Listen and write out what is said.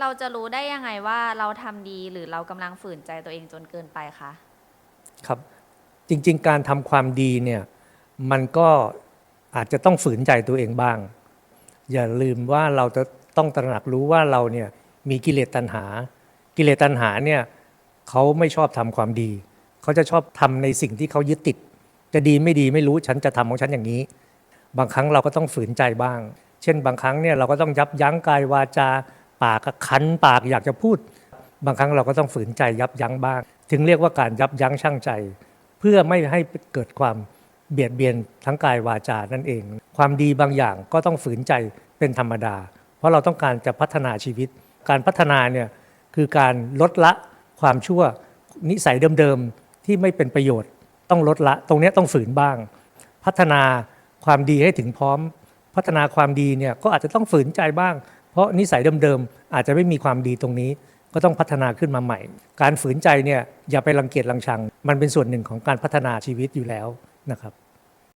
เราจะรู้ได้ยังไงว่าเราทำดีหรือเรากำลังฝืนใจตัวเองจนเกินไปคะครับ จริง ๆ การทำความดีเนี่ยมันก็อาจจะต้องฝืนใจตัวเองบ้าง อย่าลืมว่าเราจะต้องตระหนักรู้ว่าเราเนี่ยมีกิเลสตัณหา กิเลสตัณหาเนี่ยเขาไม่ชอบทำความดี เขาจะชอบทำในสิ่งที่เขายึดติด จะดีไม่ดีไม่รู้ฉันจะทำของฉันอย่างนี้ บางครั้งเราก็ต้องฝืนใจบ้าง เช่น บางครั้งเนี่ยเราก็ต้องยับยั้งกายวาจา ปากก็คันปากอยากจะพูด บางครั้งเราก็ต้องฝืนใจยับยั้งบ้าง ถึงเรียกว่าการยับยั้งชั่งใจ เพื่อไม่ให้เกิดความเบียดเบียนทั้งกายวาจานั่นเอง ความดีบางอย่างก็ต้องฝืนใจเป็นธรรมดา เพราะเราต้องการจะพัฒนาชีวิต การพัฒนาเนี่ยคือการลดละความชั่วนิสัยเดิมๆที่ไม่เป็นประโยชน์ ต้องลดละ ตรงนี้ต้องฝืนบ้าง พัฒนาความดีให้ถึงพร้อม พัฒนาความดีเนี่ยก็อาจจะต้องฝืนใจบ้าง เพราะนิสัยเดิมๆอาจจะไม่มีความดีตรงนี้ ก็ต้องพัฒนาขึ้นมาใหม่ การฝืนใจเนี่ยอย่าไปรังเกียจรังชัง มันเป็นส่วนหนึ่งของการพัฒนาชีวิตอยู่แล้วนะครับ